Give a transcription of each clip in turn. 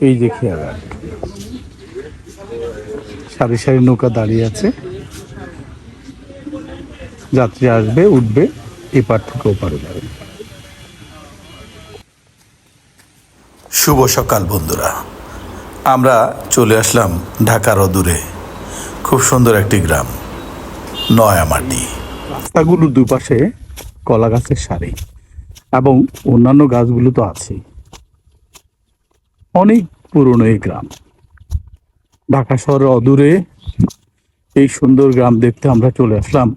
এই যে খেয়াঘাট সারি সারি নৌকা দাঁড়িয়ে আছে। যাত্রী আসবে উঠবে এপার থেকে ওপারে যাবে। শুভ সকাল বন্ধুরা। আমরা চলে আসলাম ঢাকার অদূরে। খুব সুন্দর একটি গ্রাম নয়ামাটি। রাস্তাগুলোর দুপাশে কলা গাছের সারি এবং অন্যান্য গাছগুলো তো আছেই। অনেক পুরনো এই গ্রাম। ঢাকা শহরের অদূরে এই সুন্দর গ্রাম দেখতে আমরা চলে আসলাম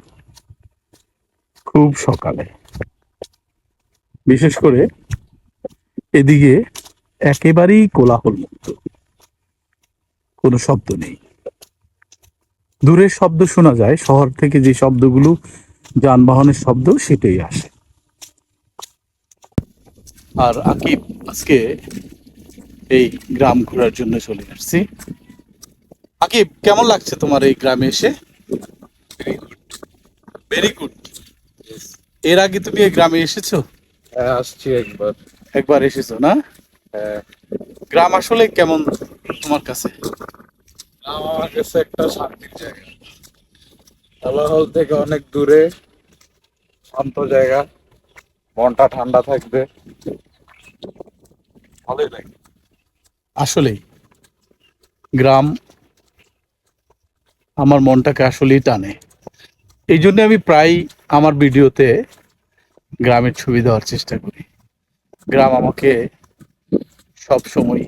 খুব সকালে। বিশেষ করে এদিকে একেবারেই কোলাহল মুক্ত কোনো শব্দ নেই। দূরের শব্দ শোনা যায়, শহর থেকে যে শব্দগুলো যানবাহনের শব্দ সেটাই আসে। আর আকিব, আজকে এই গ্রাম ঘোরার জন্য চলে আসছি। আকিব কেমন লাগছে তোমার এই গ্রামে এসে? ভেরি গুড এর আগে তুমি এই গ্রামে এসেছ? হ্যাঁ আসছি একবার। একবার এসেছ না? হ্যাঁ। গ্রাম আসলে কেমন তোমার কাছে? আমার কাছে একটা শান্তির জায়গা। কোলাহল থেকে অনেক দূরে শান্ত জায়গা। মনটা ঠান্ডা থাকবে। ভালোই লাগে। আসলেই, গ্রাম আমার মনটাকে আসলেই টানে। এই জন্য আমি প্রায় আমার ভিডিওতে গ্রামের ছবি দেওয়ার চেষ্টা করি। গ্রাম আমাকে সব সময়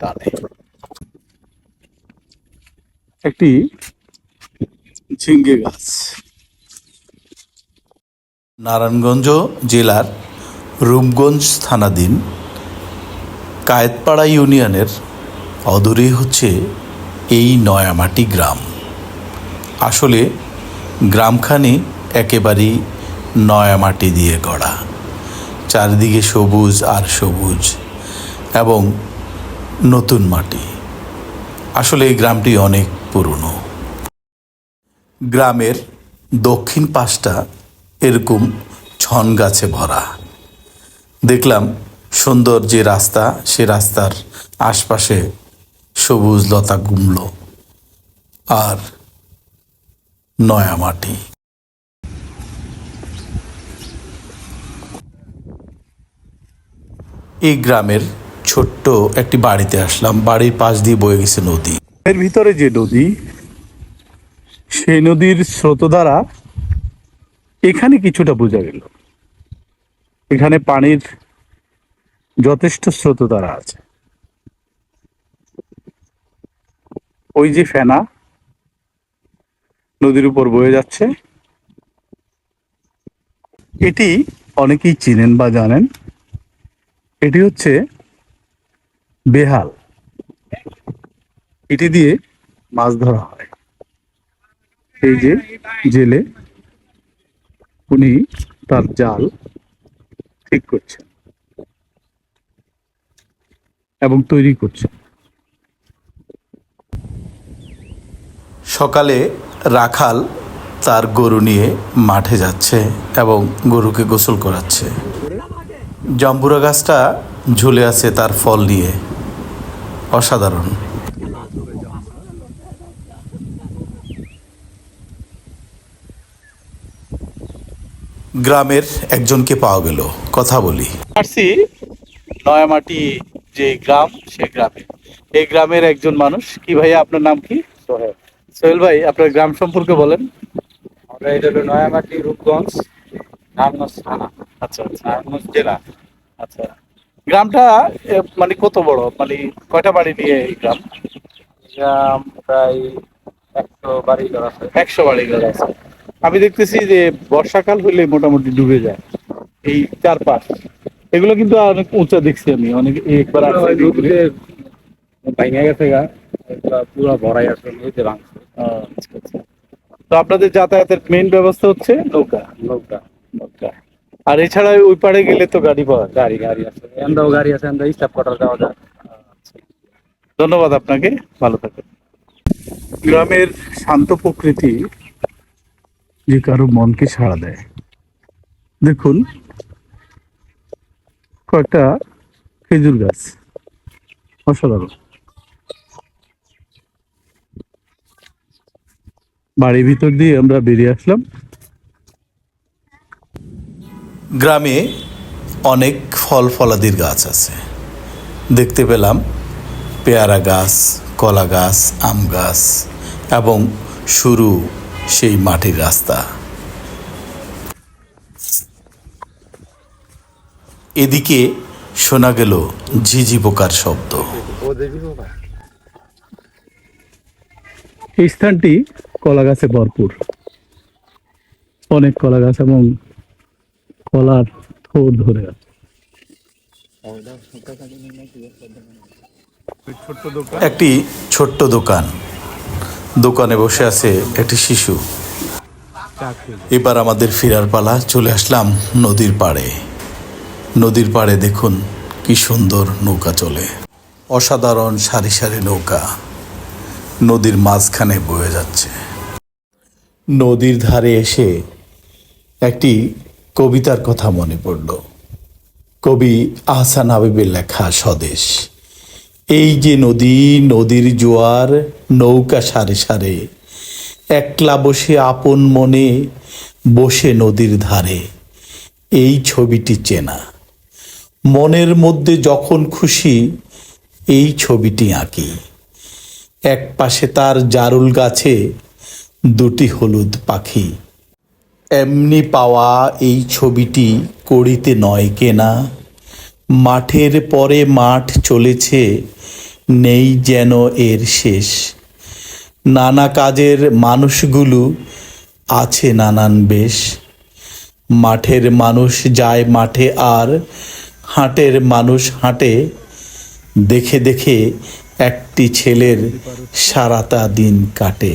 টানে। একটি ঝিঙ্গে গাছ। নারায়ণগঞ্জ জেলার রূপগঞ্জ থানাধীন কায়েতপাড়া ইউনিয়নের অদূরে হচ্ছে এই নয়ামাটি গ্রাম। আসলে গ্রামখানি একেবারেই নয়ামাটি দিয়ে গড়া। চারিদিকে সবুজ আর সবুজ এবং নতুন মাটি। আসলে এই গ্রামটি অনেক পুরনো। গ্রামের দক্ষিণ পাশটা এরকম ছন গাছে ভরা। দেখলাম সুন্দর যে রাস্তা, সে রাস্তার আশপাশে সবুজ লতা গুমল আর নয়া মাটি এই গ্রামের ছোট্ট একটি বাড়িতে আসলাম। বাড়ির পাশ দিয়ে বয়ে গেছে নদী। এর ভিতরে যে নদী, সেই নদীর স্রোত দ্বারা এখানে কিছুটা বোঝা গেল। এখানে পানির যথেষ্ট স্রোত তারা আছে। ওই যে ফেনা, নদীর উপর বয়ে যাচ্ছে। এটি অনেকেই চিনেন বা জানেন। এটি হচ্ছে বেহাল। এটি দিয়ে মাছ ধরা হয়। এই যে জেলে উনি তার জাল ঠিক করছেন। এবং তৈরি করছেন সকালে রাখাল তার গরু নিয়ে মাঠে যাচ্ছে এবং গরুকে গোসল করাচ্ছে। জাম্বুরা গাছটা ঝুলে আছে তার ফল নিয়ে। অসাধারণ। গ্রামের একজনকে পাওয়া গেল। কথা বলি। আসছি নয়ামাটি যে গ্রাম সে গ্রামে। এই গ্রামের একজন মানুষ। কি ভাইয়া আপনার নাম কি? সোহেল। সোহেল ভাই আপনার গ্রাম সম্পর্কে বলেন। আমরা এটা হলো নয়ামাটি রূপগঞ্জ নারায়ণগঞ্জ থানা। আচ্ছা আচ্ছা। নারায়ণগঞ্জ জেলা। আচ্ছা। গ্রামটা মানে কত বড়? মানে কয়টা বাড়ি নিয়ে এই গ্রাম? গ্রাম প্রায় একশো বাড়ি ঘর আছে। একশো বাড়ি ঘর আছে। আমি দেখতেছি যে বর্ষাকাল হলে মোটামুটি ডুবে যায়। এই চারপাশ। এগুলো কিন্তু অনেক উঁচা দেখছি আমি অনেক একবার ভেঙে গেছে গা পুরো ভরাই আছে নদীতে ভাঙছে। আচ্ছা, আচ্ছা। তো আপনাদের যাতায়াতের মেইন ব্যবস্থা হচ্ছে নৌকা? নৌকা। নৌকা। আর এছাড়া ওই পাড়ে গেলে তো গাড়ি পাওয়া গাড়ি গাড়ি আছে। এন্দাও গাড়ি আছে এন্দা স্টাফ কটার যাওয়া যায়। ধন্যবাদ আপনাকে ভালো থাকুন গ্রামের শান্ত প্রকৃতি যে কারও মনকে সাড়া দেয়। দেখুন কয়েকটা খেজুর গাছ। অসাধারণ। বাড়ির ভিতর দিয়ে আমরা বেরিয়ে আসলাম। গ্রামে অনেক ফল ফলাদির গাছ আছে। দেখতে পেলাম পেয়ারা গাছ, কলা গাছ, আম গাছ এবং সরু সেই মাটির রাস্তা। এদিকে শোনা গেল ঝিঝি পোকার শব্দ। এই স্থানটি কলা গাছে ভরপুর। অনেক কলা গাছ এবং কলার থোর ধরে আছে। একটি ছোট্ট দোকান। দোকানে বসে আছে একটি শিশু। এবার আমাদের ফেরার পালা চলে আসলাম নদীর পাড়ে। নদীর পাড়ে দেখুন কি সুন্দর নৌকা চলে। অসাধারণ সারি সারি নৌকা নদীর মাঝখানে বয়ে যাচ্ছে। নদীর ধারে এসে একটি কবিতার কথা মনে পড়ল। কবি আহসান হাবিবের লেখা স্বদেশ। এই যে নদী, নদীর জোয়ার, নৌকা সারে সারে, একলা বসে আপন মনে বসে নদীর ধারে, এই ছবিটি চেনা। মনের মধ্যে যখন খুশি, এই ছবিটি আঁকি। এক পাশে তার জারুল গাছে দুটি হলুদ পাখি। এমনি পাওয়া এই ছবিটি করিতে নয় কেনা। মাঠের পরে মাঠ চলেছে, নেই যেন এর শেষ। নানা কাজের মানুষগুলো আছে নানান বেশ। মাঠের মানুষ যায় মাঠে আর হাটের মানুষ হাঁটে দেখে দেখে একটি ছেলের সারাটা দিন কাটে।